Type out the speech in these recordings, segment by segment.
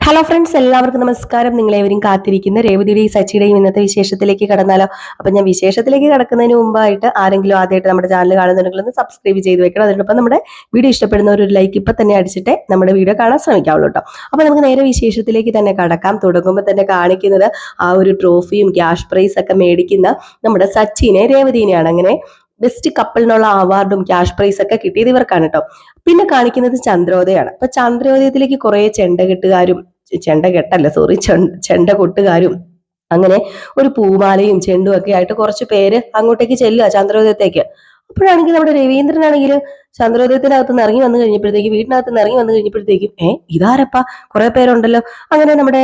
Hello friends എല്ലാവർക്കും നമസ്കാരം. നിങ്ങളേവരും കാത്തിരിക്കുന്ന. രേവതിയുടെയും സച്ചിയുടെയും ഇന്നത്തെ വിശേഷത്തിലേക്ക് കടന്നാലോ? അപ്പൊ ഞാൻ വിശേഷത്തിലേക്ക് കടക്കുന്നതിന് മുമ്പായിട്ട് ആരെങ്കിലും ആദ്യമായിട്ട് നമ്മുടെ ചാനൽ കാണുന്നുണ്ടെങ്കിൽ ഒന്ന് സബ്സ്ക്രൈബ് ചെയ്ത് വെക്കണം. അതിനൊപ്പം നമ്മുടെ വീഡിയോ ഇഷ്ടപ്പെടുന്ന ഒരു ലൈക്ക് ഇപ്പൊ തന്നെ അടിച്ചിട്ട് നമ്മുടെ വീഡിയോ കാണാൻ ശ്രമിക്കാവുള്ളൂ കേട്ടോ അപ്പൊ നമുക്ക് നേരെ വിശേഷത്തിലേക്ക് തന്നെ കടക്കാം. തുടങ്ങുമ്പോൾ തന്നെ കാണിക്കുന്നത് ആ ഒരു ട്രോഫിയും ക്യാഷ് പ്രൈസ് ഒക്കെ മേടിക്കുന്ന നമ്മുടെ സച്ചിനെ രേവതിനെയാണ്. അങ്ങനെ ബെസ്റ്റ് കപ്പിളിനുള്ള അവാർഡും ക്യാഷ് പ്രൈസ് ഒക്കെ കിട്ടിയത് ഇവർക്കാണ് കേട്ടോ പിന്നെ കാണിക്കുന്നത് ചന്ദ്രോദയാണ്. അപ്പൊ ചന്ദ്രോദയത്തിലേക്ക് കുറെ ചെണ്ടകെട്ടുകാരും ചെണ്ട കെട്ടല്ല സോറി ചെണ്ട കൊട്ടുകാരും അങ്ങനെ ഒരു പൂമാലയും ചെണ്ടും ഒക്കെ ആയിട്ട് കുറച്ച് പേര് അങ്ങോട്ടേക്ക് ചെല്ലുക ചന്ദ്രോദയത്തേക്ക്. അപ്പോഴാണെങ്കിൽ നമ്മുടെ രവീന്ദ്രനാണെങ്കിൽ ചന്ദ്രോദയത്തിനകത്ത് നിന്ന് ഇറങ്ങി വന്നു കഴിഞ്ഞപ്പോഴത്തേക്ക് വീട്ടിനകത്ത് നിന്ന് ഇറങ്ങി വന്നു കഴിഞ്ഞപ്പോഴത്തേക്കും ഏ ഇതാരപ്പാ? കുറെ പേരുണ്ടല്ലോ. അങ്ങനെ നമ്മുടെ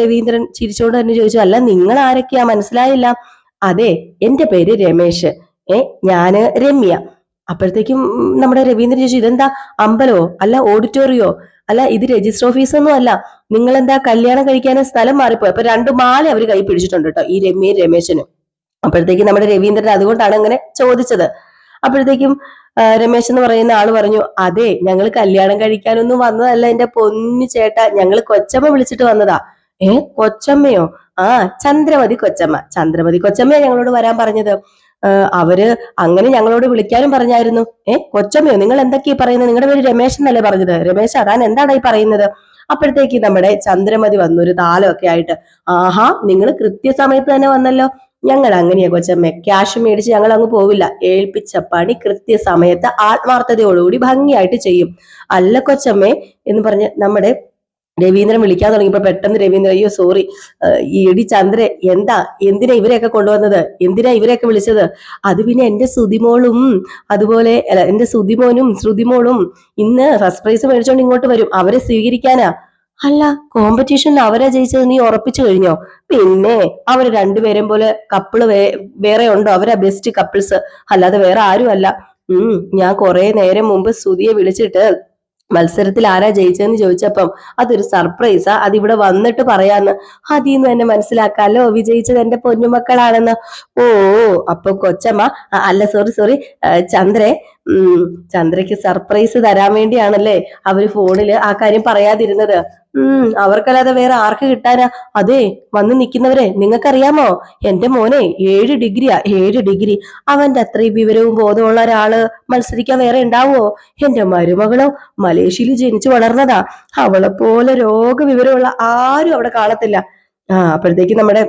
രവീന്ദ്രൻ ചിരിച്ചോണ്ട് തന്നെ ചോദിച്ചു അല്ല നിങ്ങൾ ആരൊക്കെയാ മനസ്സിലായില്ല. അതെ എന്റെ പേര് രമേശ്. ഏ? ഞാൻ രമ്യ. അപ്പോഴത്തേക്കും നമ്മുടെ രവീന്ദ്രൻ ചോദിച്ചു ഇതെന്താ? അമ്പലമോ അല്ല ഓഡിറ്റോറിയോ? അല്ല ഇത് രജിസ്റ്റർ ഓഫീസൊന്നും അല്ല. നിങ്ങൾ എന്താ കല്യാണം കഴിക്കാൻ സ്ഥലം മാറിപ്പോയി? അപ്പൊ രണ്ടു മാല അവർ കൈ പിടിച്ചിട്ടുണ്ട് കേട്ടോ ഈ രമ്യയും രമേശനും. അപ്പോഴത്തേക്കും നമ്മുടെ രവീന്ദ്രൻ അതുകൊണ്ടാണ് അങ്ങനെ ചോദിച്ചത്. അപ്പോഴത്തേക്കും രമേശ് എന്ന് പറയുന്ന ആൾ പറഞ്ഞു അതെ ഞങ്ങൾ കല്യാണം കഴിക്കാനൊന്നും വന്നതല്ല എന്റെ പൊന്നു ചേട്ട. ഞങ്ങൾ കൊച്ചമ്മ വിളിച്ചിട്ട് വന്നതാ. ഏ? കൊച്ചമ്മയോ? ആ ചന്ദ്രമതി കൊച്ചമ്മ. ചന്ദ്രമതി കൊച്ചമ്മയാ ഞങ്ങളോട് വരാൻ പറഞ്ഞത്. അവർ അങ്ങനെ ഞങ്ങളോട് വിളിക്കാനും പറഞ്ഞായിരുന്നു. ഏ കൊച്ചമ്മയോ നിങ്ങൾ എന്തൊക്കെയാ പറയുന്നത്? നിങ്ങളുടെ പേര് രമേശ് എന്നല്ലേ പറഞ്ഞത്? രമേശ് അതാൻ എന്താണ് ഈ പറയുന്നത്? അപ്പോഴത്തേക്ക് നമ്മുടെ ചന്ദ്രമതി വന്നു ഒരു താലമൊക്കെ ആയിട്ട് ആഹാ നിങ്ങൾ കൃത്യസമയത്ത് തന്നെ വന്നല്ലോ. ഞങ്ങൾ അങ്ങനെയാ കൊച്ചമ്മ. ക്യാഷ് മേടിച്ച് ഞങ്ങൾ അങ്ങ് പോവില്ല. ഏൽപ്പിച്ച പണി കൃത്യസമയത്ത് ആത്മാർത്ഥതയോടുകൂടി ഭംഗിയായിട്ട് ചെയ്യും. അല്ല കൊച്ചമ്മേ എന്ന് പറഞ്ഞ് നമ്മുടെ രവീന്ദ്രൻ വിളിക്കാൻ തുടങ്ങിയപ്പോ പെട്ടെന്ന് രവീന്ദ്രൻ അയ്യോ സോറി ഈ ഇടി ചന്ദ്ര എന്താ? എന്തിനാ ഇവരെയൊക്കെ കൊണ്ടുവന്നത്? എന്തിനാ ഇവരെയൊക്കെ വിളിച്ചത്? അത് പിന്നെ എന്റെ സുതിമോളും അതുപോലെ എന്റെ സുതിമോനും ശ്രുതിമോളും ഇന്ന് ഫസ്റ്റ് പ്രൈസ് മേടിച്ചോണ്ട് ഇങ്ങോട്ട് വരും. അവരെ സ്വീകരിക്കാനാ. അല്ല കോമ്പറ്റീഷനിൽ അവരെ ജയിച്ചത് നീ ഉറപ്പിച്ചു കഴിഞ്ഞോ? പിന്നെ അവർ രണ്ടുപേരും പോലെ കപ്പിൾ വേറെ ഉണ്ടോ? അവരാ ബെസ്റ്റ് കപ്പിൾസ് അല്ലാതെ വേറെ ആരും അല്ല ഉം ഞാൻ കുറെ നേരം മുമ്പ് സുതിയെ വിളിച്ചിട്ട് മത്സരത്തിൽ ആരാ ജയിച്ചതെന്ന് ചോദിച്ചപ്പം അതൊരു സർപ്രൈസാ അതിവിടെ വന്നിട്ട് പറയാന്ന്. അതിന്ന് തന്നെ മനസ്സിലാക്കാലോ വിജയിച്ചത് എന്റെ പൊന്നുമക്കളാണെന്ന്. ഓ അപ്പൊ കൊച്ചമ്മ അല്ല സോറി സോറി ചന്ദ്രെ ചന്ദ്രയ്ക്ക് സർപ്രൈസ് തരാൻ വേണ്ടിയാണല്ലേ അവർ ഫോണിൽ ആ കാര്യം പറയാതിരുന്നത്. ഉം അവർക്കല്ലാതെ വേറെ ആർക്ക് കിട്ടാനാ? അതെ വന്ന് നിൽക്കുന്നവരെ നിങ്ങൾക്കറിയാമോ? എന്റെ മോനെ ഏഴ് ഡിഗ്രിയാ ഏഴ് ഡിഗ്രി. അവന്റെ അത്രയും വിവരവും ബോധമുള്ള ഒരാൾ മത്സരിക്കാൻ വേറെ ഉണ്ടാവോ എന്റെ മരുമകളോ മലേഷ്യയിൽ ജനിച്ചു വളർന്നതാ. അവളെ പോലെ രോഗവിവരമുള്ള ആരും അവിടെ കാണത്തില്ല. ആ അപ്പോഴത്തേക്ക് നമ്മുടെ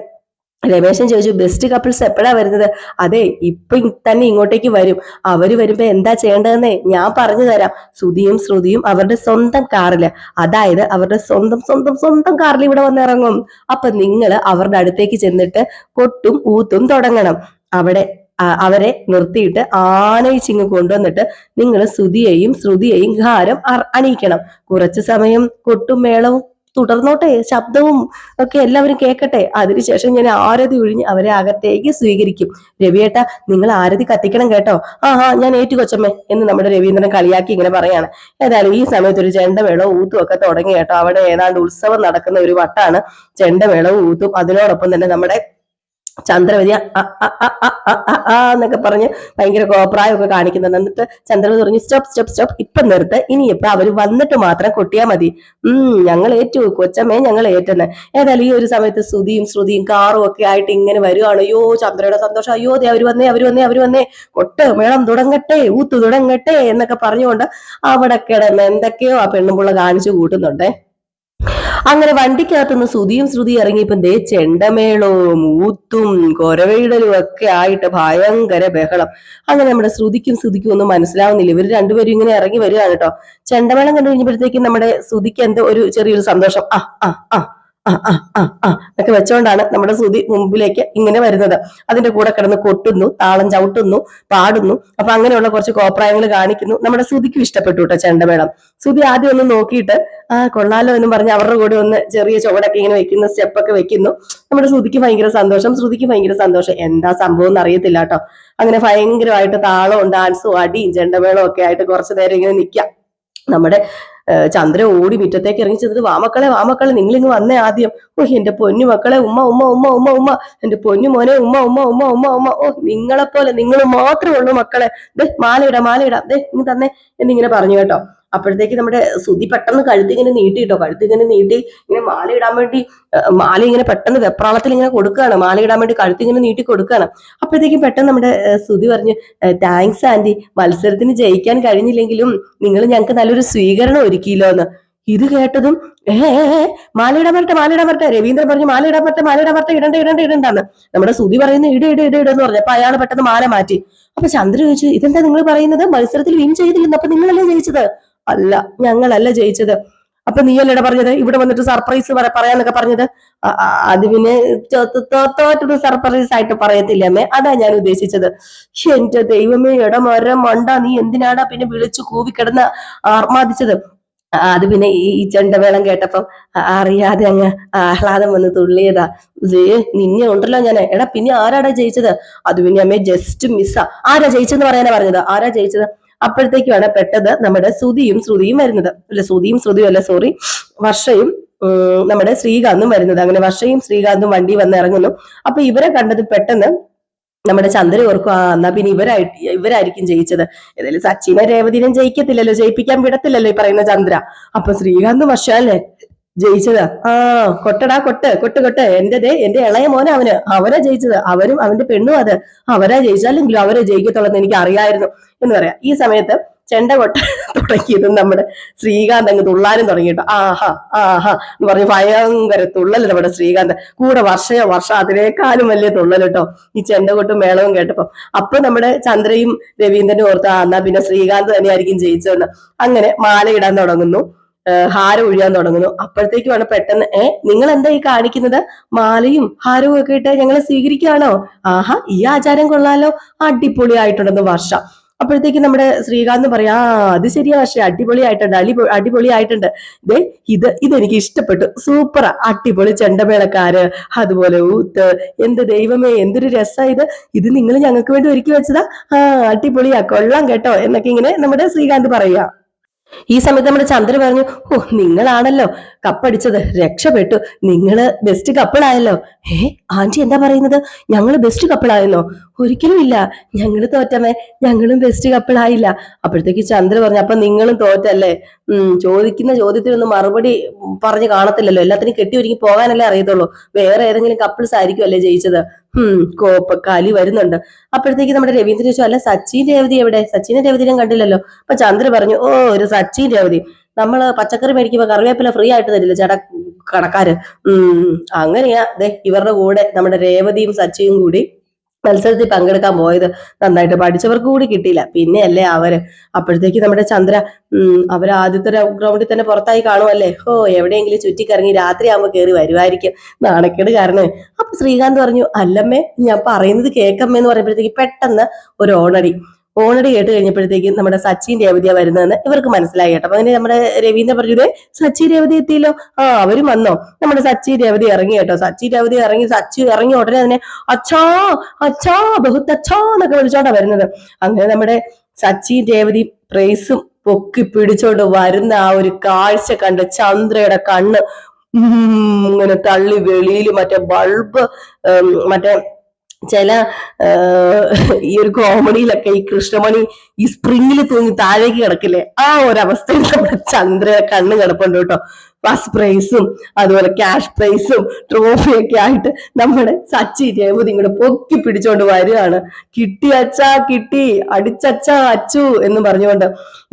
രമേശൻ ചോദിച്ചു ബെസ്റ്റ് കപ്പിൾസ് എപ്പോഴാ വരുന്നത്? അതെ ഇപ്പൊ തന്നെ ഇങ്ങോട്ടേക്ക് വരും. അവർ വരുമ്പോ എന്താ ചെയ്യേണ്ടതെന്നേ ഞാൻ പറഞ്ഞു തരാം. ശ്രുതിയും ശ്രുതിയും അവരുടെ സ്വന്തം കാറിൽ അതായത് അവരുടെ സ്വന്തം സ്വന്തം സ്വന്തം കാറിൽ ഇവിടെ വന്നിറങ്ങും അപ്പൊ നിങ്ങൾ അവരുടെ അടുത്തേക്ക് ചെന്നിട്ട് കൊട്ടും ഊത്തും തുടങ്ങണം. അവിടെ അവരെ നിർത്തിയിട്ട് ആനയിച്ചിങ് കൊണ്ടുവന്നിട്ട് നിങ്ങൾ ശ്രുതിയെയും ശ്രുതിയെയും അർ- അണിയിക്കണം. കുറച്ചു സമയം കൊട്ടും മേളവും തുടർന്നോട്ടെ ശബ്ദവും ഒക്കെ എല്ലാവരും കേൾക്കട്ടെ അതിനുശേഷം ഞാൻ ആരതി ഒഴിഞ്ഞ് അവരെ അകത്തേക്ക് സ്വീകരിക്കും. രവിയേട്ട നിങ്ങൾ ആരതി കത്തിക്കണം കേട്ടോ. ആ ആ ഞാൻ ഏറ്റു കൊച്ചമ്മേ എന്ന് നമ്മുടെ രവീന്ദ്രൻ കളിയാക്കി ഇങ്ങനെ പറയാണ്. ഏതായാലും ഈ സമയത്ത് ഒരു ചെണ്ടമേളവും ഊത്തും ഒക്കെ തുടങ്ങി കേട്ടോ. അവിടെ ഏതാണ്ട് ഉത്സവം നടക്കുന്ന ഒരു വട്ടാണ് ചെണ്ടമേളവും ഊത്തും. അതിനോടൊപ്പം തന്നെ നമ്മുടെ ചന്ദ്രവതി എന്നൊക്കെ പറഞ്ഞ് ഭയങ്കര കോപ്രായമൊക്കെ കാണിക്കുന്നുണ്ട്. എന്നിട്ട് ചന്ദ്രവതി പറഞ്ഞു സ്റ്റോപ്പ് സ്റ്റോപ്പ് സ്റ്റോപ്പ്. ഇപ്പൊ നിർത്ത്. ഇനി അവർ വന്നിട്ട് മാത്രം കൊട്ടിയാ മതി. ഉം ഞങ്ങൾ ഏറ്റു കൊച്ചമ്മേ ഞങ്ങൾ ഏറ്റെന്ന്. ഏതായാലും ഈ ഒരു സമയത്ത് ശ്രുതിയും ശ്രുതിയും കാറും ഒക്കെ ആയിട്ട് ഇങ്ങനെ വരുവാണ്. അയ്യോ ചന്ദ്രയുടെ സന്തോഷം. അയ്യോ ദേ അവർ വന്നേ അവർ വന്നേ അവർ വന്നേ. കൊട്ട് മേളം തുടങ്ങട്ടെ ഊത്ത് തുടങ്ങട്ടെ എന്നൊക്കെ പറഞ്ഞുകൊണ്ട് അവിടെ കിടന്ന് എന്തൊക്കെയോ ആ പെണ്ണുമ്പുള്ള കാണിച്ചു കൂട്ടുന്നുണ്ടേ. അങ്ങനെ വണ്ടിക്കകത്തുനിന്ന് ശ്രുതിയും ശ്രുതി ഇറങ്ങിയപ്പം ദേ ചെണ്ടമേളവും ഊത്തും കൊരവയിടലും ഒക്കെ ആയിട്ട് ഭയങ്കര ബഹളം. അങ്ങനെ നമ്മുടെ ശ്രുതിക്കും ശ്രുതിക്കും ഒന്നും മനസ്സിലാവുന്നില്ല. ഇവർ രണ്ടുപേരും ഇങ്ങനെ ഇറങ്ങി വരികയാണ് കേട്ടോ. ചെണ്ടമേളം കണ്ടു കഴിഞ്ഞപ്പോഴത്തേക്കും നമ്മുടെ ശ്രുതിക്ക് എന്തോ ഒരു ചെറിയൊരു സന്തോഷം. ആ ആ ആ. ആ എന്നൊക്കെ വെച്ചോണ്ടാണ് നമ്മുടെ ശ്രുതി മുമ്പിലേക്ക് ഇങ്ങനെ വരുന്നത്. അതിന്റെ കൂടെ കിടന്ന് കൊട്ടുന്നു താളം ചവിട്ടുന്നു പാടുന്നു. അപ്പൊ അങ്ങനെയുള്ള കുറച്ച് കോപ്രായങ്ങൾ കാണിക്കുന്നു. നമ്മുടെ ശ്രുതിക്കും ഇഷ്ടപ്പെട്ടു കേട്ടോ ചെണ്ടമേളം. ശ്രുതി ആദ്യം ഒന്ന് നോക്കിയിട്ട് ആ കൊള്ളാലോ എന്നും പറഞ്ഞ് അവരുടെ കൂടെ ഒന്ന് ചെറിയ ചുവടൊക്കെ ഇങ്ങനെ വെക്കുന്ന സ്റ്റെപ്പൊക്കെ വെക്കുന്നു. നമ്മുടെ ശ്രുതിക്ക് ഭയങ്കര സന്തോഷം. ശ്രുതിക്ക് ഭയങ്കര സന്തോഷം. എന്താ സംഭവം എന്ന് അറിയത്തില്ല കേട്ടോ. അങ്ങനെ ഭയങ്കരമായിട്ട് താളവും ഡാൻസും അടിയും ചെണ്ടമേളവും ഒക്കെ ആയിട്ട് കുറച്ചു നേരം ഇങ്ങനെ നിൽക്കാം. നമ്മുടെ ചന്ദ്ര ഓടി മുറ്റത്തേക്ക് ഇറങ്ങി ചെന്നിട്ട് വാമക്കളെ വാമക്കളെ നിങ്ങളിങ്ങ് വന്നേ ആദ്യം. ഓ എന്റെ പൊന്നു മക്കളെ ഉമ്മ ഉമ്മ ഉമ്മ ഉമ്മ ഉമ്മ. എന്റെ പൊന്നു മോനെ ഉമ്മ ഉമ്മ ഉമ്മ ഉമ്മ ഉമ്മ. ഓ നിങ്ങളെപ്പോലെ നിങ്ങൾ മാത്രമേ ഉള്ളൂ മക്കളെ. ദേ മാലയിടാം മാലയിടാ. ദേ ഇങ്ങ് തന്നെ. എന്നിങ്ങനെ പറഞ്ഞു കേട്ടോ. അപ്പോഴത്തേക്ക് നമ്മുടെ സുതി പെട്ടെന്ന് കഴുത്തി ഇങ്ങനെ നീട്ടി കേട്ടോ. കഴുത്തി ഇങ്ങനെ നീട്ടി ഇങ്ങനെ ഇടാൻ വേണ്ടി മാല ഇങ്ങനെ പെട്ടെന്ന് വെപ്രാളത്തിൽ ഇങ്ങനെ കൊടുക്കുകയാണ്. മാല ഇടാൻ വേണ്ടി കഴുത്തി ഇങ്ങനെ നീട്ടി കൊടുക്കുകയാണ്. അപ്പോഴത്തേക്കും പെട്ടെന്ന് നമ്മുടെ സുതി പറഞ്ഞു താങ്ക്സ് ആന്റി മത്സരത്തിന് ജയിക്കാൻ കഴിഞ്ഞില്ലെങ്കിലും നിങ്ങൾ ഞങ്ങൾക്ക് നല്ലൊരു സ്വീകരണം ഒരുക്കിയില്ലോ എന്ന് ഇത് കേട്ടതും ഏ മാലയിടാൻ വരട്ടെ മാലയിടാൻ വരട്ടെ. രവീന്ദ്രൻ പറഞ്ഞു മാലയിടാൻ വരട്ടെ മാലയിടാൻ വരട്ടെ ഇടണ്ട ഇടണ്ട ഇടണ്ടാന്ന്. നമ്മുടെ സുതി പറയുന്ന ഇട ഇട ഇട ഇടെന്ന് പറഞ്ഞു. അപ്പൊ അയാൾ പെട്ടെന്ന് മാല മാറ്റി. അപ്പൊ ചന്ദ്ര ചോദിച്ചു ഇതെന്താ നിങ്ങൾ പറയുന്നത്? മത്സരത്തിൽ വിൻ ചെയ്തില്ലെന്ന്. അപ്പൊ നിങ്ങളല്ലേ ജയിച്ചത്? അല്ല ഞങ്ങളല്ല ജയിച്ചത്. അപ്പൊ നീ അല്ലേടെ പറഞ്ഞത്? ഇവിടെ വന്നിട്ട് സർപ്രൈസ് പറയാന്നൊക്കെ പറഞ്ഞത്? അത് പിന്നെ തോറ്റൊരു സർപ്രൈസ് ആയിട്ട് പറയത്തില്ല അമ്മേ. അതാ ഞാൻ ഉദ്ദേശിച്ചത്. എന്റെ ദൈവമേ ഇടമരം മണ്ട നീ എന്തിനാടാ പിന്നെ വിളിച്ചു കൂവിക്കിടന്ന് ആർമാദിച്ചത്? അത് പിന്നെ ഈ ചെണ്ടവേളം കേട്ടപ്പം അറിയാതെ അങ്ങ് ആഹ്ലാദം വന്ന് തുള്ളിയതാ. നിന്നെ ഉണ്ടല്ലോ ഞാൻ എടാ പിന്നെ ആരാടാ ജയിച്ചത്? അത് പിന്നെ അമ്മേ ജസ്റ്റ് മിസ്സാ ആരാ ജയിച്ചെന്ന് പറയാനാ പറഞ്ഞത്? ആരാ ജയിച്ചത്? അപ്പോഴത്തേക്കാണ് പെട്ടത് നമ്മുടെ ശ്രുതിയും ശ്രുതിയും വരുന്നത്. അല്ല ശ്രുതിയും ശ്രുതിയും അല്ല സോറി വർഷയും നമ്മുടെ ശ്രീകാന്തും വരുന്നത്. അങ്ങനെ വർഷയും ശ്രീകാന്തും വണ്ടി വന്ന് ഇറങ്ങുന്നു. അപ്പൊ ഇവരെ കണ്ടത് പെട്ടെന്ന് നമ്മുടെ ചന്ദ്ര ഓർക്കും ആ എന്നാ പിന്നെ ഇവരായിട്ട് ഇവരായിരിക്കും ജയിച്ചത്. ഏതായാലും സച്ചിനെ രേവതിനും ജയിക്കത്തില്ലല്ലോ ജയിപ്പിക്കാൻ വിടത്തില്ലല്ലോ ഈ പറയുന്ന ചന്ദ്ര. അപ്പൊ ശ്രീകാന്ത് വർഷല്ലേ ജയിച്ചതാ. ആ കൊട്ടടാ കൊട്ട് കൊട്ട് കൊട്ട്. എന്റെ ദേ എന്റെ ഇളയ മോനെ അവന്. അവരാ ജയിച്ചത്. അവരും അവന്റെ പെണ്ണും അത്. അവരാ ജയിച്ചാലെങ്കിലും അവരെ ജയിക്കത്തുള്ളതെന്ന് എനിക്ക് അറിയായിരുന്നു എന്ന് പറയാം. ഈ സമയത്ത് ചെണ്ട കൊട്ട തുടങ്ങിയതും നമ്മുടെ ശ്രീകാന്ത് അങ്ങ് തുള്ളാനും തുടങ്ങിയിട്ട്. ആഹാ ആഹാ എന്ന് പറഞ്ഞ് ഭയങ്കര തുള്ളൽ നമ്മുടെ ശ്രീകാന്ത്. കൂടെ വർഷയോ വർഷ അതിനേക്കാളും വലിയ തുള്ളൽ കേട്ടോ. ഈ ചെണ്ട കൊട്ടും മേളവും കേട്ടപ്പോ. അപ്പൊ നമ്മുടെ ചന്ദ്രയും രവീന്ദ്രനും ഓർത്ത് ആ എന്നാ പിന്നെ ശ്രീകാന്ത് തന്നെയായിരിക്കും ജയിച്ചതെന്ന്. അങ്ങനെ മാല ഇടാൻ തുടങ്ങുന്നു. ഹാരം ഒഴിയാൻ തുടങ്ങുന്നു. അപ്പോഴത്തേക്കുമാണ് പെട്ടെന്ന് ഏ നിങ്ങൾ എന്താ ഈ കാണിക്കുന്നത്? മാലയും ഹാരവും ഒക്കെ ഇട്ട് ഞങ്ങളെ സ്വീകരിക്കുകയാണോ? ആഹാ ഈ ആചാരം കൊള്ളാലോ. അടിപൊളിയായിട്ടുണ്ടെന്ന് വർഷ. അപ്പോഴത്തേക്ക് നമ്മുടെ ശ്രീകാന്ത് പറയാ ആ അത് ശരിയാ പക്ഷെ അടിപൊളിയായിട്ടുണ്ട് അടി അടിപൊളിയായിട്ടുണ്ട്. ദേ ഇത് ഇതെനിക്ക് ഇഷ്ടപ്പെട്ടു. സൂപ്പർ അടിപൊളി ചെണ്ടമേളക്കാര് അതുപോലെ ഊത്ത് എന്ത് ദൈവമേ എന്തൊരു രസാ ഇത്. ഇത് നിങ്ങൾ ഞങ്ങൾക്ക് വേണ്ടി ഒരുക്കി വെച്ചതാ. ആ അടിപൊളിയാ കൊള്ളാം കേട്ടോ എന്നൊക്കെ ഇങ്ങനെ നമ്മുടെ ശ്രീകാന്ത് പറയുക ഈ സമയത്ത് നമ്മുടെ ചന്ദ്ര പറഞ്ഞു ഓ നിങ്ങളാണല്ലോ കപ്പടിച്ചത് രക്ഷപ്പെട്ടു. നിങ്ങൾ ബെസ്റ്റ് കപ്പിളായല്ലോ ഏ ആന്റി എന്താ പറയുന്നത്? ഞങ്ങൾ ബെസ്റ്റ് കപ്പിളായെന്നോ ഒരിക്കലും ഇല്ല. ഞങ്ങൾ തോറ്റമേ ഞങ്ങളും ബെസ്റ്റ് കപ്പിളായില്ല അപ്പോഴത്തേക്ക് ചന്ദ്ര പറഞ്ഞു അപ്പൊ നിങ്ങളും തോറ്റല്ലേ? ഉം ചോദിക്കുന്ന ചോദ്യത്തിനൊന്നും മറുപടി പറഞ്ഞു കാണത്തില്ലല്ലോ. എല്ലാത്തിനും കെട്ടി ഒരുങ്ങി പോകാനല്ലേ അറിയത്തുള്ളൂ. വേറെ ഏതെങ്കിലും കപ്പിൾസ് ആയിരിക്കും അല്ലേ ജയിച്ചത്? ഉം കോപ്പ കലി വരുന്നുണ്ട്. അപ്പോഴത്തേക്ക് നമ്മുടെ രവീന്ദ്രൻ ചോദിച്ചു അല്ല സച്ചിൻ രേവതി എവിടെ? സച്ചിനെ രേവതിനെ കണ്ടില്ലല്ലോ. അപ്പൊ ചന്ദ്ര പറഞ്ഞു ഓ ഒരു സച്ചിൻ രേവതി. നമ്മൾ പച്ചക്കറി മേടിക്കുമ്പോ കറിവേപ്പില ഫ്രീ ആയിട്ട് തരില്ല ചേട്ടാ കടക്കാര്? ഉം അങ്ങനെയാ ദേ ഇവരുടെ കൂടെ നമ്മുടെ രേവതിയും സച്ചിയും കൂടി മത്സരത്തിൽ പങ്കെടുക്കാൻ പോയത് നന്നായിട്ട് പഠിച്ചവർക്ക് കൂടി കിട്ടിയില്ല. പിന്നെ അല്ലേ അവർ? അപ്പോഴത്തേക്ക് നമ്മുടെ ചന്ദ്ര അവർ ആദ്യത്തെ ഗ്രൗണ്ടിൽ തന്നെ പുറത്തായി കാണുമല്ലേ ഓ എവിടെയെങ്കിലും ചുറ്റിക്കറങ്ങി രാത്രി ആകുമ്പോൾ കയറി വരുമായിരിക്കും നാണക്കേട് കാരണം. അപ്പൊ ശ്രീകാന്ത് പറഞ്ഞു അല്ലമ്മേ ഞാൻ പറയുന്നത് കേക്കമ്മേ എന്ന് പറയുമ്പോഴത്തേക്ക് പെട്ടെന്ന് ഒരു ഓണടി. ഓണടി കേട്ട് കഴിഞ്ഞപ്പോഴത്തേക്കും നമ്മുടെ സച്ചിൻ രേവതിയ വരുന്നതെന്ന് ഇവർക്ക് മനസ്സിലായി കേട്ടോ. അപ്പൊ അങ്ങനെ നമ്മുടെ രവീന്ദ്ര പറഞ്ഞു സച്ചി രേവതി എത്തിയല്ലോ. ആ അവരും വന്നോ. നമ്മുടെ സച്ചി രേവതി ഇറങ്ങി കേട്ടോ. സച്ചി രേവതി ഇറങ്ങി സച്ചി ഇറങ്ങി ഉടനെ അതിനെ അച്ഛാ അച്ഛാ ബഹുത്ത് അച്ഛാ എന്നൊക്കെ വിളിച്ചോണ്ടാ വരുന്നത്. അങ്ങനെ നമ്മുടെ സച്ചി രേവതി പ്രൈസും പൊക്കി പിടിച്ചോണ്ട് വരുന്ന ആ ഒരു കാഴ്ച കണ്ട് ചന്ദ്രയുടെ കണ്ണ് ഇങ്ങനെ തള്ളി വെളിയിൽ മറ്റേ ബൾബ് മറ്റേ ചില ഈ ഒരു കോമഡിയിലൊക്കെ ഈ കൃഷ്ണമണി ഈ സ്പ്രിങ്ങിൽ തൂങ്ങി താഴേക്ക് കിടക്കില്ലേ? ആ ഒരു അവസ്ഥയിൽ നമ്മുടെ ചന്ദ്ര കണ്ണ് കിടപ്പുണ്ട് കേട്ടോ. ഫസ്റ്റ് പ്രൈസും അതുപോലെ ക്യാഷ് പ്രൈസും ട്രോഫിയൊക്കെ ആയിട്ട് നമ്മുടെ സച്ചി രേവതി ഇങ്ങോട്ട് പൊക്കി പിടിച്ചോണ്ട് വരികയാണ്. കിട്ടി അച്ഛാ കിട്ടി. അടിച്ചച്ചാ അച്ചു എന്ന് പറഞ്ഞുകൊണ്ട്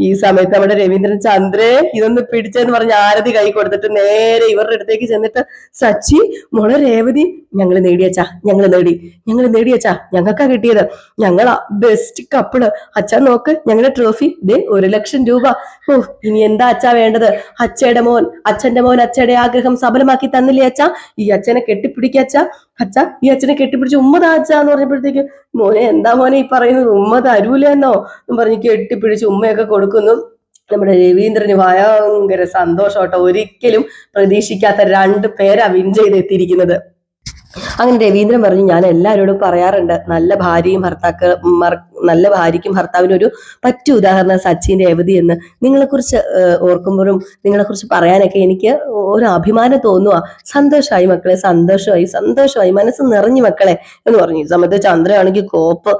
ഈ സമയത്ത് നമ്മുടെ രവീന്ദ്രൻ ചന്ദ്രേ ഇതൊന്ന് പിടിച്ചെന്ന് പറഞ്ഞ് ആരതി കൈ കൊടുത്തിട്ട് നേരെ ഇവരുടെ അടുത്തേക്ക് ചെന്നിട്ട് സച്ചി മോളെ രേവതി ഞങ്ങൾ നേടിയച്ചാ ഞങ്ങൾ നേടി ഞങ്ങൾ നേടിയച്ചാ ഞങ്ങൾക്കാ കിട്ടിയത്. ഞങ്ങളാ ബെസ്റ്റ് കപ്പിൾ അച്ഛാ നോക്ക് ഞങ്ങളുടെ ട്രോഫി ദേ ഒരു ലക്ഷം രൂപ. ഓ ഇനി എന്താ അച്ഛാ വേണ്ടത്? അച്ഛയുടെ മോൻ അച്ഛന്റെ മോൻ അച്ഛയുടെ ആഗ്രഹം സഫലമാക്കി തന്നില്ലേ അച്ഛാ? ഈ അച്ഛനെ കെട്ടിപ്പിടിക്ക അച്ഛാ. ഈ അച്ഛനെ കെട്ടിപ്പിടിച്ച് ഉമ്മ അച്ഛ എന്ന് പറഞ്ഞപ്പോഴത്തേക്ക് മോനെ എന്താ മോനെ ഈ പറയുന്നത്? ഉമ്മ തരൂലെന്നോ? എന്ന് പറഞ്ഞ് കെട്ടിപ്പിടിച്ച് ഉമ്മയൊക്കെ കൊടുക്കുന്നു. നമ്മുടെ രവീന്ദ്രന് ഭയങ്കര സന്തോഷം കേട്ടോ ഒരിക്കലും പ്രതീക്ഷിക്കാത്ത രണ്ട് പേരാ വിൻ ചെയ്തെത്തിയിരിക്കുന്നത്. അങ്ങനെ രവീന്ദ്രൻ പറഞ്ഞു ഞാൻ എല്ലാവരോടും പറയാറുണ്ട് നല്ല ഭാര്യയും ഭർത്താക്ക നല്ല ഭാര്യയ്ക്കും ഭർത്താവിനും ഒരു പറ്റു ഉദാഹരണം സച്ചിൻ രേവതി എന്ന്. നിങ്ങളെക്കുറിച്ച് കുറിച്ച് ഓർക്കുമ്പോഴും നിങ്ങളെക്കുറിച്ച് പറയാനൊക്കെ എനിക്ക് ഒരു അഭിമാനം തോന്നുക സന്തോഷമായി മക്കളെ സന്തോഷമായി സന്തോഷമായി മനസ്സ് നിറഞ്ഞു മക്കളെ എന്ന് പറഞ്ഞു. സമയത്ത് ചന്ദ്രയാണെങ്കിൽ കോപ്പ്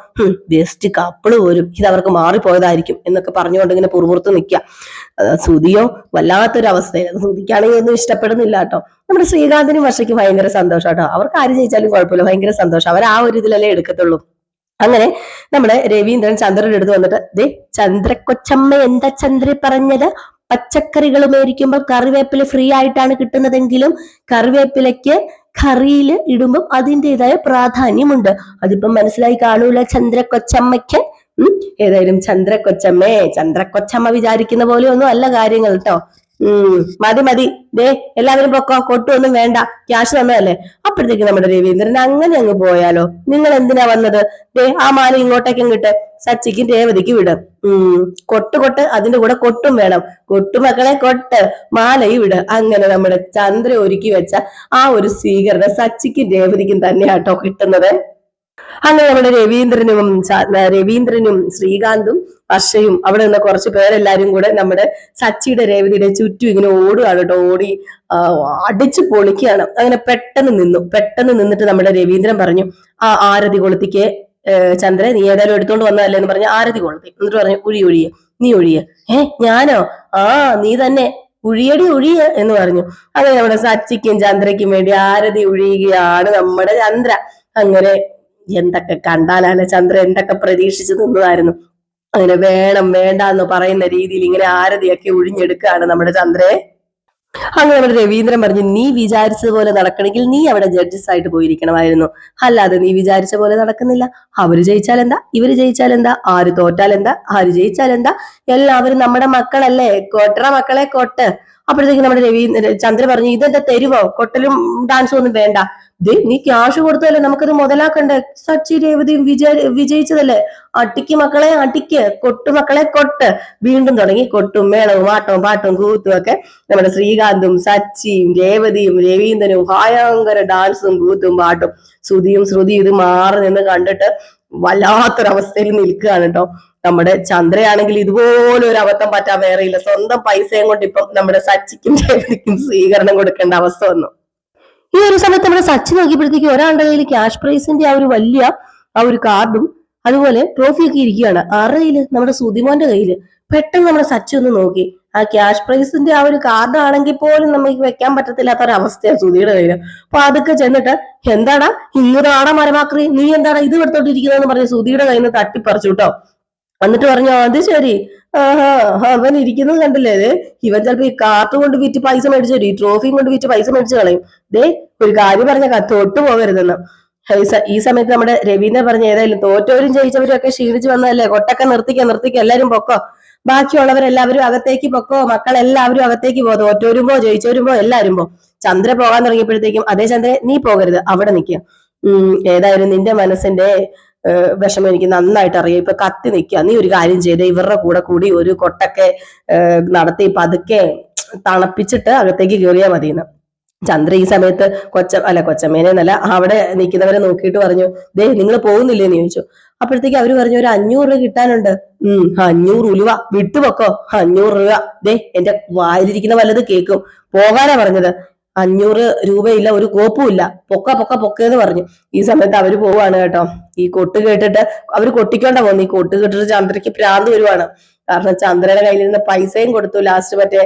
ബെസ്റ്റ് കപ്പിൾ പോലും. ഇത് അവർക്ക് മാറിപ്പോയതായിരിക്കും എന്നൊക്കെ പറഞ്ഞുകൊണ്ട് ഇങ്ങനെ പുറപുറത്ത് നിൽക്കുക. സുതിയോ വല്ലാത്തൊരവസ്ഥയിൽ സുതിക്കാണെങ്കിൽ ഒന്നും ഇഷ്ടപ്പെടുന്നില്ല കേട്ടോ. നമ്മുടെ ശ്രീകാന്തിനും വർഷയ്ക്ക് ഭയങ്കര സന്തോഷം കേട്ടോ അവർക്ക് ആര് ജയിച്ചാലും കുഴപ്പമില്ല. ഭയങ്കര സന്തോഷം. അവർ ആ ഒരു ഇതിലല്ലേ എടുക്കത്തുള്ളൂ. അങ്ങനെ നമ്മുടെ രവീന്ദ്രൻ ചന്ദ്രന്റെ അടുത്ത് വന്നിട്ട് ദേ ചന്ദ്രക്കൊച്ചമ്മ എന്താ ചന്ദ്ര പറഞ്ഞത്? പച്ചക്കറികൾ മേടിക്കുമ്പോൾ കറിവേപ്പില ഫ്രീ ആയിട്ടാണ് കിട്ടുന്നതെങ്കിലും കറിവേപ്പിലയ്ക്ക് കറിയിൽ ഇടുമ്പോൾ അതിന്റെതായ പ്രാധാന്യമുണ്ട്. അതിപ്പം മനസ്സിലായി കാണൂല ചന്ദ്രക്കൊച്ചമ്മയ്ക്ക് ഉം ഏതായാലും ചന്ദ്രക്കൊച്ചമ്മേ ചന്ദ്രക്കൊച്ചമ്മ വിചാരിക്കുന്ന പോലെ ഒന്നും അല്ല കാര്യങ്ങൾ കേട്ടോ മതി മതി. ദേ എല്ലാവരും പൊക്കോ കൊട്ടൊന്നും വേണ്ട. ക്യാഷ് തന്നതല്ലേ? അപ്പോഴത്തേക്ക് നമ്മുടെ രവീന്ദ്രൻ അങ്ങനെ അങ്ങ് പോയാലോ? നിങ്ങൾ എന്തിനാ വന്നത്? ദേ ആ മാല ഇങ്ങോട്ടേക്കും കിട്ട് സച്ചിക്കും രേവതിക്ക് വിടും ഉം. കൊട്ട് കൊട്ട് അതിന്റെ കൂടെ കൊട്ടും വേണം. കൊട്ടുമക്കളെ കൊട്ട്. മാലയും വിട് അങ്ങനെ നമ്മുടെ ചന്ദ്ര ഒരുക്കി വെച്ച ആ ഒരു സ്വീകരണം സച്ചിക്കും രേവതിക്കും തന്നെയാട്ടോ കിട്ടുന്നത്. അങ്ങനെ നമ്മുടെ രവീന്ദ്രനും രവീന്ദ്രനും ശ്രീകാന്തും വർഷയും അവിടെ നിന്ന് കുറച്ച് പേരെല്ലാരും കൂടെ നമ്മുടെ സച്ചിയുടെ രേവതിയുടെ ചുറ്റും ഇങ്ങനെ ഓടുകയാണ് കേട്ടോ. ഓടി അടിച്ചു പൊളിക്കുകയാണ്. അങ്ങനെ പെട്ടെന്ന് നിന്നു. പെട്ടെന്ന് നിന്നിട്ട് നമ്മുടെ രവീന്ദ്രൻ പറഞ്ഞു ആ ആരതി കൊളുത്തിക്ക് ചന്ദ്രൻ ചന്ദ്ര നീ ഏതായാലും എടുത്തോണ്ട് വന്നതല്ലേ എന്ന് പറഞ്ഞ ആരതി കൊളുത്തി. എന്നിട്ട് പറഞ്ഞു ഉഴി ഒഴിയ നീ ഒഴിയ ഏ ഞാനോ? ആ നീ തന്നെ. ഉഴിയടി ഉഴിയ എന്ന് പറഞ്ഞു. അതെ നമ്മുടെ സച്ചിക്കും ചന്ദ്രയ്ക്കും വേണ്ടി ആരതി ഒഴിയുകയാണ് നമ്മുടെ ചന്ദ്ര. അങ്ങനെ എന്തൊക്കെ കണ്ടാലാണ് ചന്ദ്രൻ എന്തൊക്കെ പ്രതീക്ഷിച്ചു നിന്നതായിരുന്നു. അങ്ങനെ വേണം വേണ്ട എന്ന് പറയുന്ന രീതിയിൽ ഇങ്ങനെ ആരതിയൊക്കെ ഒഴിഞ്ഞെടുക്കുകയാണ് നമ്മുടെ ചന്ദ്രയെ അങ്ങനെ നമ്മുടെ രവീന്ദ്രൻ പറഞ്ഞു നീ വിചാരിച്ചതുപോലെ നടക്കണമെങ്കിൽ നീ അവിടെ ജഡ്ജസ് ആയിട്ട് പോയിരിക്കണമായിരുന്നു. അല്ലാതെ നീ വിചാരിച്ച പോലെ നടക്കുന്നില്ല. അവർ ജയിച്ചാൽ എന്താ? ഇവർ ജയിച്ചാൽ എന്താ? ആര് തോറ്റാൽ എന്താ? ആര് ജയിച്ചാൽ എന്താ? എല്ലാവരും നമ്മുടെ മക്കളല്ലേ? കൊട്ടറ മക്കളെ കൊട്ട്. അപ്പോഴത്തേക്ക് നമ്മുടെ രവി ചന്ദ്ര പറഞ്ഞു ഇതെന്താ തരുവോ? കൊട്ടലും ഡാൻസും ഒന്നും വേണ്ട. ദേ നീ ക്യാഷ് കൊടുത്തല്ലേ നമുക്കത് മുതലാക്കണ്ടേ? സച്ചി രേവതിയും വിജയ വിജയിച്ചതല്ലേ? അട്ടിക്ക് മക്കളെ അട്ടിക്ക്. കൊട്ടു മക്കളെ കൊട്ട്. വീണ്ടും തുടങ്ങി. കൊട്ടും മേളവും ആട്ടവും പാട്ടും കൂത്തും ഒക്കെ നമ്മുടെ ശ്രീകാന്തും സച്ചിയും രേവതിയും രവീന്ദ്രനും ഭയങ്കര ഡാൻസും കൂത്തും പാട്ടും. ശ്രുതിയും ശ്രുതി ഇത് മാറി നിന്ന് കണ്ടിട്ട് വല്ലാത്തൊരവസ്ഥയിൽ നിൽക്കുകയാണ് കേട്ടോ നമ്മുടെ ചന്ദ്രയാണെങ്കിൽ ഇതുപോലെ ഒരു അബദ്ധം പറ്റാൻ വേറെ ഇല്ല. സ്വന്തം പൈസയും കൊണ്ട് ഇപ്പം നമ്മുടെ സച്ചിക്കും രേവതിക്കും സ്വീകരണം കൊടുക്കേണ്ട അവസ്ഥ വന്നു. ഈ ഒരു സമയത്ത് നമ്മുടെ സച്ചി നോക്കിയപ്പോഴത്തേക്ക് ഒരാളുടെ കയ്യിൽ ക്യാഷ് പ്രൈസിന്റെ ആ ഒരു വലിയ ആ ഒരു കാർഡും അതുപോലെ ട്രോഫിയൊക്കെ ഇരിക്കുകയാണ്. കയ്യിൽ? നമ്മുടെ സുതിമോന്റെ കയ്യിൽ. പെട്ടെന്ന് നമ്മുടെ സച്ചി ഒന്ന് നോക്കി. ആ ക്യാഷ് പ്രൈസിന്റെ ആ ഒരു കാർഡ് ആണെങ്കിൽ പോലും നമുക്ക് വെക്കാൻ പറ്റത്തില്ലാത്ത ഒരു അവസ്ഥയാണ് സുധിയുടെ കയ്യിൽ അപ്പൊ അതൊക്കെ ചെന്നിട്ട് എന്താടാ ഇങ്ങോട്ടാടാ മരമാക്രി നീ എന്താണ് ഇത് എടുത്തോണ്ടിരിക്കുന്നതെന്ന് പറഞ്ഞ് സുധിയുടെ കയ്യിൽ നിന്ന് തട്ടിപ്പറിച്ചു കേട്ടോ എന്നിട്ട് പറഞ്ഞു അത് ശരി. അവൻ ഇരിക്കുന്നത് കണ്ടില്ലേ? ഇവൻ ചിലപ്പോ ഈ കാർട്ട് കൊണ്ട് വിറ്റ് പൈസ മേടിച്ചു തരും ഈ ട്രോഫിയും കൊണ്ട് വിറ്റ് പൈസ മേടിച്ചു കളയും. ദേ ഒരു കാര്യം പറഞ്ഞ തൊട്ട് പോകരുതെന്ന്. ഈ സമയത്ത് നമ്മുടെ രവീന്ദ്രൻ പറഞ്ഞ ഏതായാലും തോറ്റവരും ജയിച്ചവരും ഒക്കെ ക്ഷീണിച്ചു വന്നതല്ലേ? കൊട്ടൊക്കെ നിർത്തിക്കാൻ നിർത്തിക്കോ എല്ലാരും പൊക്കോ? ബാക്കിയുള്ളവരെല്ലാവരും അകത്തേക്ക് പൊക്കോ? മക്കളെല്ലാവരും അകത്തേക്ക് പോകും? തോറ്റവരും പോ ജയിച്ചവരും പോ ചന്ദ്ര പോകാൻ തുടങ്ങിയപ്പോഴത്തേക്കും അതേ ചന്ദ്ര നീ പോകരുത് അവിടെ നിൽക്കുക ഉം ഏതായാലും നിന്റെ മനസ്സിന്റെ വിഷമം എനിക്ക് നന്നായിട്ട് അറിയാം. ഇപ്പൊ കത്തി നിൽക്കുക നീ ഒരു കാര്യം ചെയ്ത്. ഇവരുടെ കൂടെ കൂടി ഒരു കൊട്ടൊക്കെ നടത്തി പതുക്കെ തണുപ്പിച്ചിട്ട് അകത്തേക്ക് കയറിയാൽ മതിയെന്ന്. ചന്ദ്ര ഈ സമയത്ത് കൊച്ച അല്ല കൊച്ചമ്മേനെ എന്നല്ല അവിടെ നിൽക്കുന്നവരെ നോക്കിയിട്ട് പറഞ്ഞു ദേ നിങ്ങൾ പോകുന്നില്ലേന്ന് ചോദിച്ചു. അപ്പോഴത്തേക്ക് അവർ പറഞ്ഞു ഒരു അഞ്ഞൂറ് രൂപ കിട്ടാനുണ്ട്. ഉം അഞ്ഞൂറ് ഉലുവ വിട്ടുപൊക്കോ? അഞ്ഞൂറ് രൂപ. ദേ എന്റെ വായിലിരിക്കുന്ന വല്ലത് കേക്കും. പോകാനാ പറഞ്ഞത്. അഞ്ഞൂറ് രൂപയില്ല ഒരു കോപ്പും ഇല്ല. പൊക്ക പൊക്ക പൊക്കേന്ന് പറഞ്ഞു. ഈ സമയത്ത് അവർ പോവാണ് കേട്ടോ. ഈ കൊട്ട് കേട്ടിട്ട് അവർ കൊട്ടിക്കൊണ്ട പോകുന്നു. ഈ കൊട്ട് കേട്ടിട്ട് ചന്ദ്രയ്ക്ക് പ്രാന്ത് വരുവാണ്. കാരണം ചന്ദ്രയുടെ കയ്യിലിരുന്ന പൈസയും കൊടുത്തു. ലാസ്റ്റ് മറ്റേ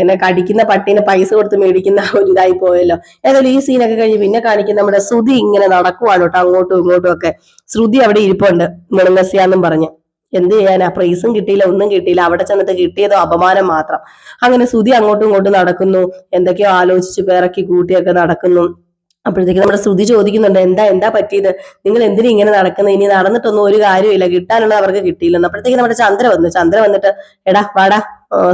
എന്നെ കടിക്കുന്ന പട്ടീനെ പൈസ കൊടുത്ത് മേടിക്കുന്ന ഒരു ഇതായി പോയല്ലോ. ഏതായാലും ഈ സീനൊക്കെ കഴിഞ്ഞ് പിന്നെ കാണിക്കുന്ന നമ്മുടെ ശ്രുതി ഇങ്ങനെ നടക്കുവാണ് കേട്ടോ അങ്ങോട്ടും ഇങ്ങോട്ടും ഒക്കെ. ശ്രുതി അവിടെ ഇരിപ്പുണ്ട് മുളങ്ങസ്യാന്നും പറഞ്ഞു. എന്ത് ചെയ്യാനാ? പ്രൈസും കിട്ടിയില്ല ഒന്നും കിട്ടിയില്ല. അവിടെ ചെന്നിട്ട് കിട്ടിയതോ അപമാനം മാത്രം. അങ്ങനെ ശ്രുതി അങ്ങോട്ടും ഇങ്ങോട്ടും നടക്കുന്നു. എന്തൊക്കെയോ ആലോചിച്ച് പേറക്കി കൂട്ടിയൊക്കെ നടക്കുന്നു. അപ്പോഴത്തേക്ക് നമ്മുടെ ശ്രുതി ചോദിക്കുന്നുണ്ട് എന്താ എന്താ പറ്റിയത്? നിങ്ങൾ എന്തിനു ഇങ്ങനെ നടക്കുന്നത് ഇനി നടന്നിട്ടൊന്നും ഒരു കാര്യമില്ല കിട്ടാനുള്ളത് അവർക്ക് കിട്ടിയില്ലെന്ന്. അപ്പോഴത്തേക്ക് നമ്മുടെ ചന്ദ്ര വന്നു ചന്ദ്ര വന്നിട്ട് എടാ വാടാ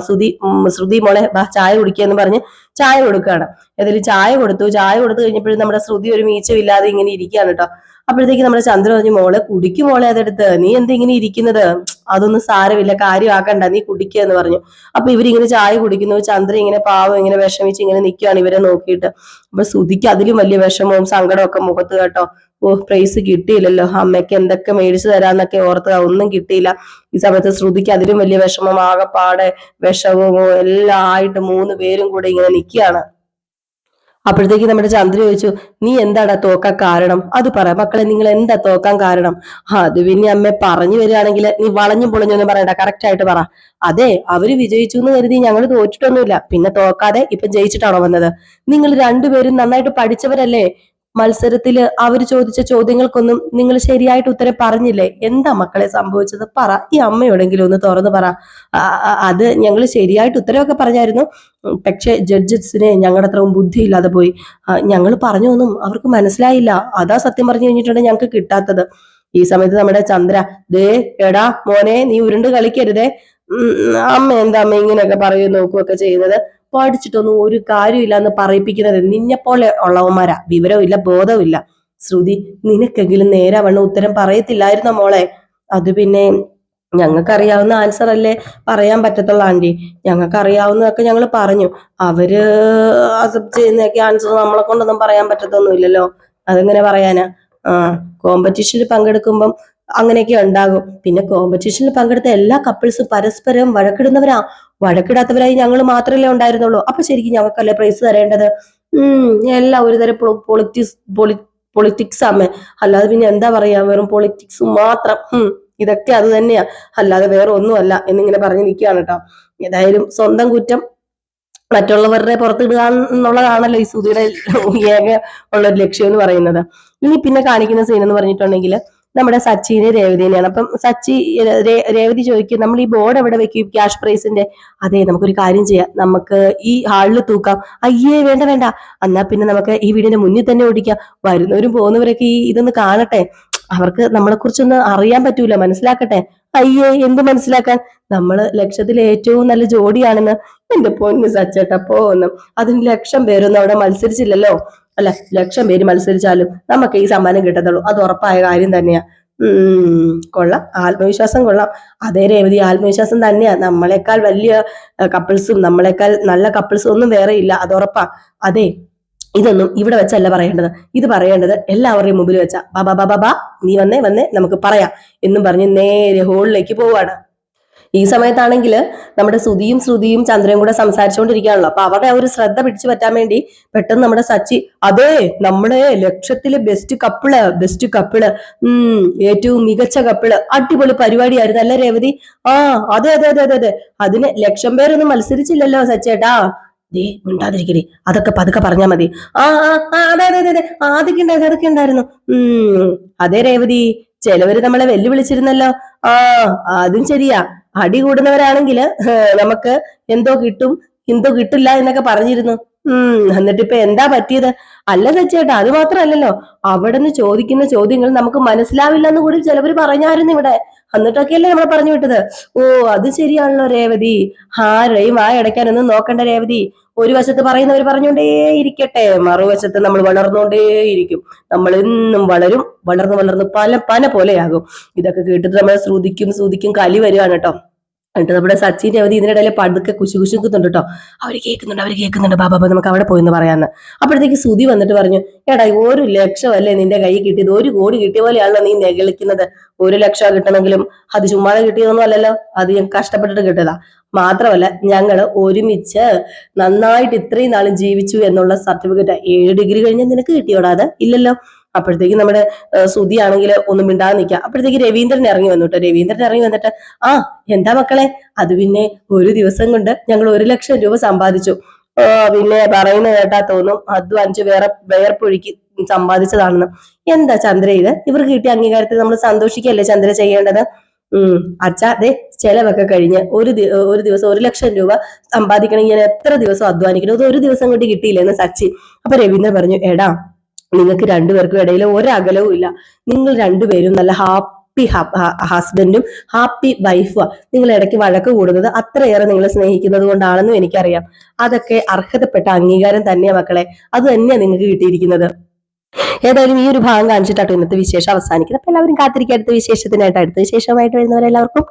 ശ്രുതി ശ്രുതി മോളെ ചായ കുടിക്കുക പറഞ്ഞ് ചായ കൊടുക്കുകയാണ്. ഏതായാലും ചായ കൊടുത്തു. ചായ കൊടുത്തു കഴിഞ്ഞപ്പോഴും നമ്മുടെ ശ്രുതി ഒരു മീച്ചമില്ലാതെ ഇങ്ങനെ ഇരിക്കുകയാണ് കേട്ടോ. അപ്പോഴത്തേക്ക് നമ്മുടെ ചന്ദ്ര പറഞ്ഞു മോളെ കുടിക്കും മോളെ അതെടുത്ത്. നീ എന്തിങ്ങനെ ഇരിക്കുന്നത്? അതൊന്നും സാരമില്ല കാര്യമാക്കണ്ട നീ കുടിക്കുക എന്ന് പറഞ്ഞു. അപ്പൊ ഇവരിങ്ങനെ ചായ കുടിക്കുന്നു ചന്ദ്ര ഇങ്ങനെ പാവം ഇങ്ങനെ വിഷമിച്ച് ഇങ്ങനെ നിൽക്കുകയാണ് ഇവരെ നോക്കിയിട്ട്. അപ്പൊ ശ്രുതിക്ക് അതിലും വലിയ വിഷമവും സങ്കടവും ഒക്കെ മുഖത്ത് കേട്ടോ. ഓ പ്രൈസ് കിട്ടിയില്ലല്ലോ അമ്മയ്ക്ക് എന്തൊക്കെ മേടിച്ചു തരാന്നൊക്കെ ഓർത്ത് ഒന്നും കിട്ടിയില്ല. ഈ സമയത്ത് ശ്രുതിക്ക് അതിലും വലിയ വിഷമം ആകെപ്പാടെ വിഷമവും എല്ലാം ആയിട്ട് മൂന്ന് പേരും കൂടെ ഇങ്ങനെ നിൽക്കുകയാണ് അപ്പോഴത്തേക്ക് നമ്മുടെ ചന്ദ്ര ചോദിച്ചു നീ എന്താടാ തോക്കാൻ കാരണം? അത് പറ മക്കളെ നിങ്ങൾ എന്താ തോക്കാൻ കാരണം? അത് പിന്നെ അമ്മ പറഞ്ഞു വരികയാണെങ്കിൽ നീ വളഞ്ഞു പൊളിഞ്ഞൊന്നും പറയണ്ട കറക്റ്റ് ആയിട്ട് പറ. അതെ അവർ വിജയിച്ചു എന്ന് കരുതി ഞങ്ങൾ തോറ്റിട്ടൊന്നുമില്ല. പിന്നെ തോക്കാതെ ഇപ്പൊ ജയിച്ചിട്ടാണോ വന്നത്? നിങ്ങൾ രണ്ടുപേരും നന്നായിട്ട് പഠിച്ചവരല്ലേ? മത്സരത്തിൽ അവർ ചോദിച്ച ചോദ്യങ്ങൾക്കൊന്നും നിങ്ങൾ ശരിയായിട്ട് ഉത്തരം പറഞ്ഞില്ലേ? എന്താ മക്കളെ സംഭവിച്ചത്? പറ. ഈ അമ്മയോടെങ്കിലും ഒന്ന് തുറന്നു പറ. അത് ഞങ്ങൾ ശരിയായിട്ട് ഉത്തരവൊക്കെ പറഞ്ഞായിരുന്നു. പക്ഷെ ജഡ്ജസിന് ഞങ്ങളുടെ ബുദ്ധി ബുദ്ധിയില്ലാതെ പോയി. ഞങ്ങൾ പറഞ്ഞൊന്നും അവർക്ക് മനസ്സിലായില്ല. അതാ സത്യം പറഞ്ഞു കഴിഞ്ഞിട്ടുണ്ട് ഞങ്ങൾക്ക് കിട്ടാത്തത്. ഈ സമയത്ത് നമ്മുടെ ചന്ദ്ര ദേ എടാ മോനെ നീ ഉരുണ്ട് കളിക്കരുതേ. അമ്മ എന്താ അമ്മ ഇങ്ങനെയൊക്കെ പറയുകയും നോക്കുകയൊക്കെ ചെയ്യുന്നത്? പഠിച്ചിട്ടൊന്നും ഒരു കാര്യമില്ല എന്ന് പറയിപ്പിക്കുന്നത് നിന്നെപ്പോലെ ഉള്ളവന്മാരാ. വിവരമില്ല ഇല്ല ശ്രുതി നിനക്കെങ്കിലും നേരെ വണ്ണം ഉത്തരം പറയത്തില്ലായിരുന്നോ മോളെ? അത് പിന്നെ ഞങ്ങൾക്കറിയാവുന്ന ആൻസർ അല്ലേ പറയാൻ പറ്റത്തുള്ള ആന്റി. ഞങ്ങൾക്ക് അറിയാവുന്നതൊക്കെ ഞങ്ങൾ പറഞ്ഞു. അവർ അക്സെപ്റ്റ് ചെയ്യുന്നതൊക്കെ ആൻസർ നമ്മളെ കൊണ്ടൊന്നും പറയാൻ പറ്റത്തൊന്നുമില്ലല്ലോ. അതെങ്ങനെ പറയാനാ? കോമ്പറ്റീഷനിൽ പങ്കെടുക്കുമ്പം അങ്ങനെയൊക്കെ ഉണ്ടാകും. പിന്നെ കോമ്പറ്റീഷനിൽ പങ്കെടുത്ത എല്ലാ കപ്പിൾസും പരസ്പരം വഴക്കിടുന്നവരാ. വഴക്കിടാത്തവരായി ഞങ്ങൾ മാത്രമല്ലേ ഉണ്ടായിരുന്നുള്ളൂ. അപ്പൊ ശരിക്കും ഞങ്ങൾക്കല്ലേ പ്രൈസ് തരേണ്ടത്? ഉം എല്ലാം ഒരുതരം പൊളിറ്റിക്സ് പൊളി പൊളിറ്റിക്സ് ആമേ. അല്ലാതെ പിന്നെ എന്താ പറയാ? വെറും പൊളിറ്റിക്സ് മാത്രം. ഉം ഇതൊക്കെ അത് തന്നെയാ. അല്ലാതെ വേറെ ഒന്നുമല്ല എന്നിങ്ങനെ പറഞ്ഞു നിൽക്കുകയാണ് കേട്ടോ. ഏതായാലും സ്വന്തം കുറ്റം മറ്റുള്ളവരുടെ പുറത്തിടുക എന്നുള്ളതാണല്ലോ ഈ സുധിയുടെ ഏക ഉള്ള ഒരു ലക്ഷ്യം എന്ന് പറയുന്നത്. ഇനി പിന്നെ കാണിക്കുന്ന സീൻ എന്ന് പറഞ്ഞിട്ടുണ്ടെങ്കിൽ നമ്മുടെ സച്ചിനെ രേവതിനെയാണ്. അപ്പം സച്ചി രേവതി ചോദിക്കും നമ്മൾ ഈ ബോർഡ് എവിടെ വെക്കും? ക്യാഷ് പ്രൈസിന്റെ അതെ നമുക്കൊരു കാര്യം ചെയ്യാം. നമുക്ക് ഈ ഹാളിൽ തൂക്കാം. അയ്യേ വേണ്ട വേണ്ട. എന്നാ പിന്നെ നമുക്ക് ഈ വീടിന്റെ മുന്നിൽ തന്നെ ഓടിക്കാം. വരുന്നവരും പോകുന്നവരൊക്കെ ഈ ഇതൊന്ന് കാണട്ടെ. അവർക്ക് നമ്മളെ കുറിച്ചൊന്ന് അറിയാൻ പറ്റൂല മനസ്സിലാക്കട്ടെ. അയ്യേ എന്ത് മനസ്സിലാക്കാൻ? നമ്മൾ ലക്ഷത്തിൽ ഏറ്റവും നല്ല ജോഡിയാണെന്ന് എന്റെ പൊന്ന് സച്ചേട്ടാ ഒന്നും അതിന് ലക്ഷം പേരൊന്നും അവിടെ മത്സരിച്ചില്ലല്ലോ. അല്ല ലക്ഷം പേര് മത്സരിച്ചാലും നമുക്ക് ഈ സമ്മാനം കിട്ടത്തുള്ളൂ. അത് ഉറപ്പായ കാര്യം തന്നെയാ. കൊള്ളാം. ആത്മവിശ്വാസം കൊള്ളാം. അതേ രേവതി ആത്മവിശ്വാസം തന്നെയാ. നമ്മളെക്കാൾ വലിയ കപ്പിൾസും നമ്മളെക്കാൾ നല്ല കപ്പിൾസും ഒന്നും വേറെ ഇല്ല. അത് ഉറപ്പാ. അതെ ഇതൊന്നും ഇവിടെ വെച്ചല്ല പറയേണ്ടത്. ഇത് പറയേണ്ടത് എല്ലാവരുടെയും മുമ്പിൽ വെച്ചാ. ബാബാ ബാബാ ബാ നീ വന്നേ വന്നേ നമുക്ക് പറയാം. എന്നും പറഞ്ഞ് നേരെ ഹോളിലേക്ക് പോവാണ്. ഈ സമയത്താണെങ്കിൽ നമ്മുടെ സുധിയും ശ്രുതിയും ചന്ദ്രയും കൂടെ സംസാരിച്ചുകൊണ്ടിരിക്കുകയാണല്ലോ. അപ്പൊ അവരുടെ ആ ഒരു ശ്രദ്ധ പിടിച്ചു പറ്റാൻ വേണ്ടി പെട്ടെന്ന് നമ്മുടെ സച്ചി അതെ നമ്മുടെ ലക്ഷത്തിലെ ബെസ്റ്റ് കപ്പിൾ ബെസ്റ്റ് കപ്പിൾ ഉം ഏറ്റവും മികച്ച കപ്പിൾ അടിപൊളി പരിപാടിയായിരുന്നു അല്ലേ രേവതി? ആ അതെ അതെ അതെ അതെ അതെ. അതിന് ലക്ഷം പേരൊന്നും മത്സരിച്ചില്ലല്ലോ സച്ചേട്ടാ ദേ അതൊക്കെ പതുക്കെ പറഞ്ഞാ മതി. ആ ആ അതെ അതെ അതെ. അതൊക്കെ ഉണ്ടായിരുന്നു അതൊക്കെ ഉണ്ടായിരുന്നു. ഉം അതെ രേവതി ചിലവര് നമ്മളെ വെല്ലുവിളിച്ചിരുന്നല്ലോ. ആ അതും ശരിയാ. അടി കൂടുന്നവരാണെങ്കിൽ നമുക്ക് എന്തോ കിട്ടും എന്തോ കിട്ടില്ല എന്നൊക്കെ പറഞ്ഞിരുന്നു. ഉം എന്നിട്ട് ഇപ്പൊ എന്താ പറ്റിയത്? അല്ല സച്ചേട്ടാ അത് മാത്രമല്ലല്ലോ. അവിടെ നിന്ന് ചോദിക്കുന്ന ചോദ്യങ്ങൾ നമുക്ക് മനസ്സിലാവില്ല എന്ന് കൂടി ചിലവർ പറഞ്ഞായിരുന്നു ഇവിടെ. എന്നിട്ടൊക്കെയല്ലേ നമ്മളെ പറഞ്ഞു വിട്ടത്? ഓ അത് ശരിയാണല്ലോ രേവതി. ആരെയും ആ ഇടയ്ക്കാനൊന്നും നോക്കണ്ട രേവതി. ഒരു വശത്ത് പറയുന്നവർ പറഞ്ഞുകൊണ്ടേ ഇരിക്കട്ടെ മറുവശത്ത് നമ്മൾ വളർന്നുകൊണ്ടേ ഇരിക്കും നമ്മൾ എന്നും വളരും വളർന്ന് വളർന്ന് പല പല പോലെയാകും. ഇതൊക്കെ കേട്ടിട്ട് നമ്മളെ ശ്രുതിക്കും ശ്രുതിക്കും കലി വരികയാണ് കേട്ടോ. എന്നിട്ട് നമ്മുടെ സച്ചിൻ രവതി ഇതിനിടയിൽ പതുക്കെ കുശു കുശുക്കുന്നുണ്ട് കേട്ടോ. അവർ കേൾക്കുന്നുണ്ട് അവർ കേൾക്കുന്നുണ്ട്. ബാബാ നമുക്ക് അവിടെ പോയെന്ന് പറയാന്ന്. അപ്പോഴത്തേക്ക് സുതി വന്നിട്ട് പറഞ്ഞു എടാ ഒരു ലക്ഷമല്ലേ നിന്റെ കൈ കിട്ടിയത്? ഒരു കോടി കിട്ടിയ പോലെയാണല്ലോ നീ നെകളിക്കുന്നത് ഒരു ലക്ഷം കിട്ടണമെങ്കിലും അത് ചുമ്മാതെ കിട്ടിയതൊന്നും അല്ലല്ലോ. അത് ഞാൻ കഷ്ടപ്പെട്ടിട്ട് കിട്ടിയതാ. മാത്രമല്ല ഞങ്ങൾ ഒരുമിച്ച് നന്നായിട്ട് ഇത്രയും നാളും ജീവിച്ചു എന്നുള്ള സർട്ടിഫിക്കറ്റ് ഏഴ് ഡിഗ്രി കഴിഞ്ഞാൽ നിനക്ക് കിട്ടിയോടാ? അത് ഇല്ലല്ലോ. അപ്പോഴത്തേക്ക് നമ്മുടെ സുധി ആണെങ്കിൽ ഒന്നും മിണ്ടാതെ നിൽക്കുക. അപ്പോഴത്തേക്ക് രവീന്ദ്രൻ ഇറങ്ങി വന്നു കേട്ടോ രവീന്ദ്രൻ ഇറങ്ങി വന്നിട്ട് ആ എന്താ മക്കളെ? അത് പിന്നെ ഒരു ദിവസം കൊണ്ട് ഞങ്ങൾ ഒരു ലക്ഷം രൂപ സമ്പാദിച്ചു. പിന്നെ പറയുന്ന കേട്ടാ തോന്നും അധ്വാനിച്ച് വേറെ വേർപ്പൊഴുക്കി സമ്പാദിച്ചതാണെന്ന്. എന്താ ചന്ദ്ര ഇത്? ഇവർക്ക് കിട്ടിയ അംഗീകാരത്തിൽ നമ്മൾ സന്തോഷിക്കല്ലേ ചന്ദ്ര ചെയ്യേണ്ടത്? ഉം അച്ഛാ അതെ ചെലവൊക്കെ കഴിഞ്ഞ് ഒരു ഒരു ദിവസം ഒരു ലക്ഷം രൂപ സമ്പാദിക്കണമെങ്കിൽ ഞാൻ എത്ര ദിവസം അധ്വാനിക്കണം? ഇത് ഒരു ദിവസം കൊണ്ട് കിട്ടിയില്ലെന്ന് സച്ചി. അപ്പൊ രവീന്ദ്രൻ പറഞ്ഞു എടാ നിങ്ങൾക്ക് രണ്ടുപേർക്കും ഇടയിൽ ഒരകലവും ഇല്ല. നിങ്ങൾ രണ്ടുപേരും നല്ല ഹാപ്പി ഹസ്ബൻഡും ഹാപ്പി വൈഫും നിങ്ങൾ ഇടയ്ക്ക് വഴക്ക് കൂടുന്നത് അത്രയേറെ നിങ്ങൾ സ്നേഹിക്കുന്നത് കൊണ്ടാണെന്നും എനിക്കറിയാം. അതൊക്കെ അർഹതപ്പെട്ട അംഗീകാരം തന്നെയാ മക്കളെ. അത് തന്നെയാണ് നിങ്ങൾക്ക് കിട്ടിയിരിക്കുന്നത്. ഏതായാലും ഈ ഒരു ഭാഗം കാണിച്ചിട്ടാട്ടോ ഇന്നത്തെ വിശേഷം അവസാനിക്കുന്നത്. അപ്പൊ എല്ലാവരും കാത്തിരിക്കുക. അടുത്ത വിശേഷത്തിനായിട്ട് അടുത്ത വിശേഷമായിട്ട് വരുന്നവരെല്ലാവർക്കും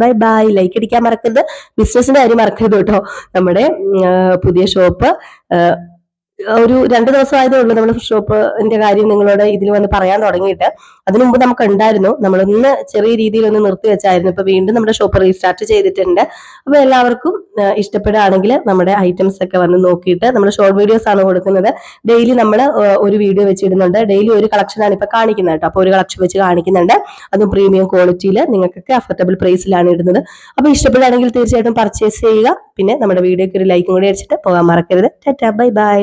ബൈ ബൈ. ലൈക്ക് അടിക്കാൻ മറക്കരുത്. ബിസിനസിന്റെ കാര്യം മറക്കരുത് കേട്ടോ. നമ്മുടെ പുതിയ ഷോപ്പ് ഒരു രണ്ട് ദിവസമായതേ ഉള്ളൂ നമ്മൾ ഷോപ്പിന്റെ കാര്യം നിങ്ങളോട് ഇതിൽ വന്ന് പറയാൻ തുടങ്ങിയിട്ട്. അതിനു മുമ്പ് നമുക്ക് ഉണ്ടായിരുന്നു നമ്മളൊന്ന് ചെറിയ രീതിയിൽ ഒന്ന് നിർത്തി വെച്ചായിരുന്നു. ഇപ്പൊ വീണ്ടും നമ്മുടെ ഷോപ്പ് റീസ്റ്റാർട്ട് ചെയ്തിട്ടുണ്ട്. അപ്പൊ എല്ലാവർക്കും ഇഷ്ടപ്പെടുകയാണെങ്കിൽ നമ്മുടെ ഐറ്റംസ് ഒക്കെ വന്ന് നോക്കിയിട്ട് നമ്മൾ ഷോർട്ട് വീഡിയോസ് ആണ് കൊടുക്കുന്നത്. ഡെയിലി നമ്മൾ ഒരു വീഡിയോ വെച്ചിടുന്നുണ്ട്. ഡെയിലി ഒരു കളക്ഷനാണ് ഇപ്പൊ കാണിക്കുന്നത് കേട്ടോ. അപ്പൊ ഒരു കളക്ഷൻ വെച്ച് കാണിക്കുന്നുണ്ട്. അതും പ്രീമിയം ക്വാളിറ്റിയിൽ നിങ്ങൾക്കൊക്കെ അഫോർഡബിൾ പ്രൈസിലാണ് ഇടുന്നത്. അപ്പൊ ഇഷ്ടപ്പെടുകയാണെങ്കിൽ തീർച്ചയായിട്ടും പർച്ചേസ് ചെയ്യുക. പിന്നെ നമ്മുടെ വീഡിയോക്ക് ഒരു ലൈക്കും കൂടി അടിച്ചിട്ട് പോകാൻ മറക്കരുത്. Tata bye bye.